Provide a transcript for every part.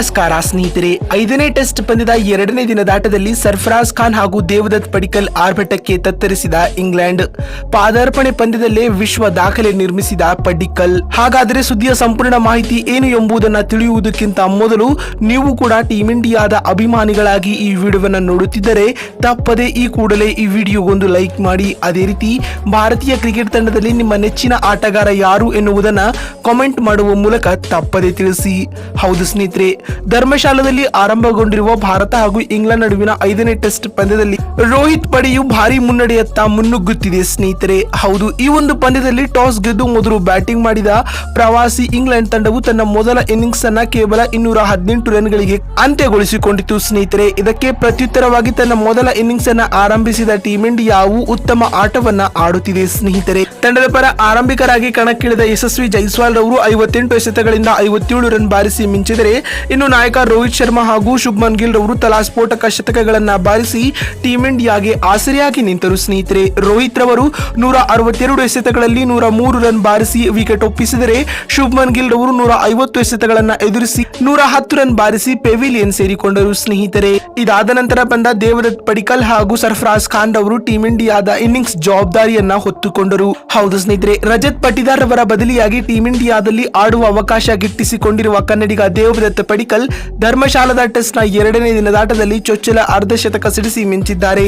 ನಮಸ್ಕಾರ, ಸ್ನೇಹಿತರೆ. ಐದನೇ ಟೆಸ್ಟ್ ಪಂದ್ಯದ ಎರಡನೇ ದಿನದ ಆಟದಲ್ಲಿ ಸರ್ಫರಾಜ್ ಖಾನ್ ಹಾಗೂ ದೇವದತ್ ಪಡಿಕಲ್ ಆರ್ಭಟಕ್ಕೆ ತತ್ತರಿಸಿದ ಇಂಗ್ಲೆಂಡ್. ಪಾದಾರ್ಪಣೆ ಪಂದ್ಯದಲ್ಲೇ ವಿಶ್ವ ದಾಖಲೆ ನಿರ್ಮಿಸಿದ ಪಡಿಕಲ್. ಹಾಗಾದರೆ ಸುದ್ದಿಯ ಸಂಪೂರ್ಣ ಮಾಹಿತಿ ಏನು ಎಂಬುದನ್ನ ತಿಳಿಯುವುದಕ್ಕಿಂತ ಮೊದಲು ನೀವು ಕೂಡ ಟೀಮ್ ಇಂಡಿಯಾದ ಅಭಿಮಾನಿಗಳಾಗಿ ಈ ವಿಡಿಯೋವನ್ನು ನೋಡುತ್ತಿದ್ದರೆ ತಪ್ಪದೆ ಈ ಕೂಡಲೇ ಈ ವಿಡಿಯೋಗೊಂದು ಲೈಕ್ ಮಾಡಿ. ಅದೇ ರೀತಿ ಭಾರತೀಯ ಕ್ರಿಕೆಟ್ ತಂಡದಲ್ಲಿ ನಿಮ್ಮ ನೆಚ್ಚಿನ ಆಟಗಾರ ಯಾರು ಎನ್ನುವುದನ್ನು ಕಾಮೆಂಟ್ ಮಾಡುವ ಮೂಲಕ ತಪ್ಪದೆ ತಿಳಿಸಿ. ಹೌದು ಸ್ನೇಹಿತರೆ ಧರ್ಮಶಾಲದಲ್ಲಿ ಆರಂಭಗೊಂಡಿರುವ ಭಾರತ ಹಾಗೂ ಇಂಗ್ಲೆಂಡ್ ನಡುವಿನ ಐದನೇ ಟೆಸ್ಟ್ ಪಂದ್ಯದಲ್ಲಿ ರೋಹಿತ್ ಪಡೆಯು ಭಾರಿ ಮುನ್ನಡೆಯತ್ತ ಮುನ್ನುಗ್ಗುತ್ತಿದೆ. ಸ್ನೇಹಿತರೆ, ಹೌದು, ಈ ಒಂದು ಪಂದ್ಯದಲ್ಲಿ ಟಾಸ್ ಗೆದ್ದು ಮೊದಲು ಬ್ಯಾಟಿಂಗ್ ಮಾಡಿದ ಪ್ರವಾಸಿ ಇಂಗ್ಲೆಂಡ್ ತಂಡವು ತನ್ನ ಮೊದಲ ಇನ್ನಿಂಗ್ಸ್ ಅನ್ನ ಕೇವಲ ಇನ್ನೂರ ಹದಿನೆಂಟು ರನ್ ಗಳಿಗೆ ಅಂತ್ಯಗೊಳಿಸಿಕೊಂಡಿತು ಸ್ನೇಹಿತರೆ, ಇದಕ್ಕೆ ಪ್ರತ್ಯುತ್ತರವಾಗಿ ತನ್ನ ಮೊದಲ ಇನ್ನಿಂಗ್ಸ್ ಅನ್ನ ಆರಂಭಿಸಿದ ಟೀಮ್ ಇಂಡಿಯಾವು ಉತ್ತಮ ಆಟವನ್ನ ಆಡುತ್ತಿದೆ. ಸ್ನೇಹಿತರೆ ತಂಡದ ಪರ ಆರಂಭಿಕರಾಗಿ ಕಣಕ್ಕಿಳಿದ ಯಶಸ್ವಿ ಜೈಸ್ವಾಲ್ ರವರು ಐವತ್ತೆಂಟು ಎಸೆತಗಳಿಂದ ಐವತ್ತೇಳು ರನ್ ಬಾರಿಸಿ ಮಿಂಚಿದರೆ, ಇನ್ನು ನಾಯಕ ರೋಹಿತ್ ಶರ್ಮಾ ಹಾಗೂ ಶುಭ್ಮನ್ ಗಿಲ್ ರವರು ತಲಾ ಸ್ಫೋಟಕ ಶತಕಗಳನ್ನು ಬಾರಿಸಿ ಟೀಂ ಇಂಡಿಯಾಗೆ ಆಸರೆಯಾಗಿ ನಿಂತರು ಸ್ನೇಹಿತರೆ. ರೋಹಿತ್ ರವರು ನೂರ ಅರವತ್ತೆರಡು ಎಸೆತಗಳಲ್ಲಿ ನೂರ ಮೂರು ರನ್ ಬಾರಿಸಿ ವಿಕೆಟ್ ಒಪ್ಪಿಸಿದರೆ, ಶುಭ್ಮನ್ ಗಿಲ್ ರವರು ನೂರ ಐವತ್ತು ಎಸೆತಗಳನ್ನು ಎದುರಿಸಿ ನೂರ ಹತ್ತು ರನ್ ಬಾರಿಸಿ ಪೆವಿಲಿಯನ್ ಸೇರಿಕೊಂಡರು ಸ್ನೇಹಿತರೆ. ಇದಾದ ನಂತರ ಬಂದ ದೇವದತ್ ಪಡಿಕಲ್ ಹಾಗೂ ಸರ್ಫರಾಜ್ ಖಾನ್ ರವರು ಟೀಂ ಇಂಡಿಯಾದ ಇನ್ನಿಂಗ್ಸ್ ಜವಾಬ್ದಾರಿಯನ್ನ ಹೊತ್ತುಕೊಂಡರು. ಹೌದು ಸ್ನೇಹಿತರೆ, ರಜತ್ ಪಟಿದಾರ್ ಅವರ ಬದಲಿಯಾಗಿ ಟೀಂ ಇಂಡಿಯಾದಲ್ಲಿ ಆಡುವ ಅವಕಾಶ ಗಿಟ್ಟಿಸಿಕೊಂಡಿರುವ ಕನ್ನಡಿಗ ದೇವದತ್ತ ಪಡಿಕಲ್ ಧರ್ಮಶಾಲದ ಟೆಸ್ಟ್ನ ಎರಡನೇ ದಿನದ ಆಟದಲ್ಲಿ ಚೊಚ್ಚಲ ಅರ್ಧಶತಕ ಸಿಡಿಸಿ ಮಿಂಚಿದ್ದಾರೆ.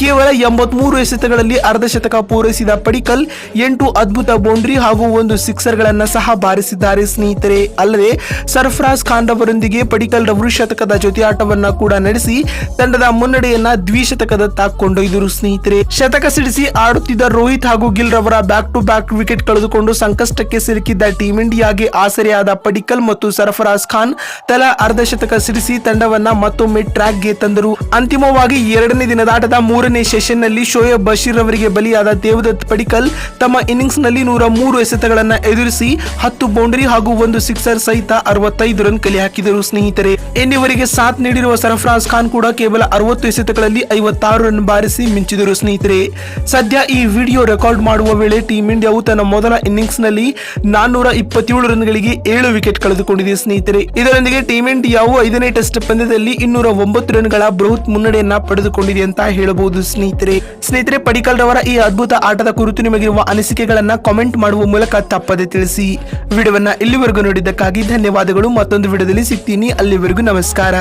ಕೇವಲ ಎಂಬತ್ಮೂರು ಎಸೆತಗಳಲ್ಲಿ ಅರ್ಧಶತಕ ಪೂರೈಸಿದ ಪಡಿಕಲ್ ಎಂಟು ಅದ್ಭುತ ಬೌಂಡ್ರಿ ಹಾಗೂ ಒಂದು ಸಿಕ್ಸರ್ ಗಳನ್ನ ಸಹ ಬಾರಿಸಿದ್ದಾರೆ ಸ್ನೇಹಿತರೆ. ಅಲ್ಲದೆ, ಸರ್ಫರಾಜ್ ಖಾನ್ ರವರೊಂದಿಗೆ ಪಡಿಕಲ್ ರವರು ಶತಕದ ಜೊತೆಯಾಟವನ್ನು ಕೂಡ ನಡೆಸಿ ತಂಡದ ಮುನ್ನಡೆಯನ್ನ ದ್ವಿಶತಕದತ್ತ ಕೊಂಡೊಯ್ದರು ಸ್ನೇಹಿತರೆ. ಶತಕ ಸಿಡಿಸಿ ಆಡುತ್ತಿದ್ದ ರೋಹಿತ್ ಹಾಗೂ ಗಿಲ್ ರವರ ಬ್ಯಾಕ್ ಟು ಬ್ಯಾಕ್ ವಿಕೆಟ್ ಕಳೆದುಕೊಂಡು ಸಂಕಷ್ಟಕ್ಕೆ ಸಿಲುಕಿದ್ದ ಟೀಂ ಇಂಡಿಯಾಗೆ ಆಸರೆಯಾದ ಪಡಿಕಲ್ ಮತ್ತು ಸರ್ಫರಾಜ್ ಖಾನ್ ತಲಾ ಅರ್ಧ ಶತಕ ಸಿಡಿಸಿ ತಂಡವನ್ನ ಮತ್ತೊಮ್ಮೆ ಟ್ರ್ಯಾಕ್ಗೆ ತಂದರು. ಅಂತಿಮವಾಗಿ ಎರಡನೇ ದಿನದಾಟದ ಮೂರನೇ ಸೆಷನ್ನಲ್ಲಿ ಶೋಯಬ್ ಬಶೀರ್ ಅವರಿಗೆ ಬಲಿಯಾದ ದೇವದತ್ ಪಡಿಕಲ್ ತಮ್ಮ ಇನ್ನಿಂಗ್ಸ್ನಲ್ಲಿ ನೂರ ಮೂರು ಎಸೆತಗಳನ್ನ ಎದುರಿಸಿ ಹತ್ತು ಬೌಂಡರಿ ಹಾಗೂ ಒಂದು ಸಿಕ್ಸರ್ ಸಹಿತ ಅರವತ್ತೈದು ರನ್ ಕಲೆ ಹಾಕಿದರು. ಸ್ನೇಹಿತರೆ, ಇನ್ನಿವರೆಗೆ ಸಾಥ್ ನೀಡಿರುವ ಸರ್ಫರಾಜ್ ಖಾನ್ ಕೂಡ ಕೇವಲ ಅರವತ್ತು ಎಸೆತಗಳಲ್ಲಿ ಐವತ್ತಾರು ರನ್ ಬಾರಿಸಿ ಮಿಂಚಿದರು. ಸ್ನೇಹಿತರೆ, ಸದ್ಯ ಈ ವಿಡಿಯೋ ರೆಕಾರ್ಡ್ ಮಾಡುವ ವೇಳೆ ಟೀಂ ಇಂಡಿಯಾವು ತನ್ನ ಮೊದಲ ಇನ್ನಿಂಗ್ಸ್ನಲ್ಲಿ ನಾನ್ನೂರ ಇಪ್ಪತ್ತೇಳು ರನ್ಗಳಿಗೆ ಏಳು ವಿಕೆಟ್ ಕಳೆದುಕೊಂಡಿದೆ ಸ್ನೇಹಿತರೆ. ಇದರೊಂದಿಗೆ ಟೀಂ ಇಂಡಿಯಾವು ಐದನೇ ಟೆಸ್ಟ್ ಪಂದ್ಯದಲ್ಲಿ ಇನ್ನೂರ ಒಂಬತ್ತು ರನ್ಗಳ ಬೃಹತ್ ಮುನ್ನಡೆಯನ್ನ ಪಡೆದುಕೊಂಡಿದೆ ಅಂತ ಹೇಳಬಹುದು ಸ್ನೇಹಿತರೆ. ಸ್ನೇಹಿತರೆ, ಪಡಿಕಲ್ ರವರ ಈ ಅದ್ಭುತ ಆಟದ ಕುರಿತು ನಿಮಗಿರುವ ಅನಿಸಿಕೆಗಳನ್ನ ಕಾಮೆಂಟ್ ಮಾಡುವ ಮೂಲಕ ತಪ್ಪದೆ ತಿಳಿಸಿ. ವಿಡಿಯೋವನ್ನ ಇಲ್ಲಿವರೆಗೂ ನೋಡಿದ್ದಕ್ಕಾಗಿ ಧನ್ಯವಾದಗಳು. ಮತ್ತೊಂದು ವಿಡಿಯೋದಲ್ಲಿ ಸಿಗ್ತೀನಿ. ಅಲ್ಲಿವರೆಗೂ ನಮಸ್ಕಾರ.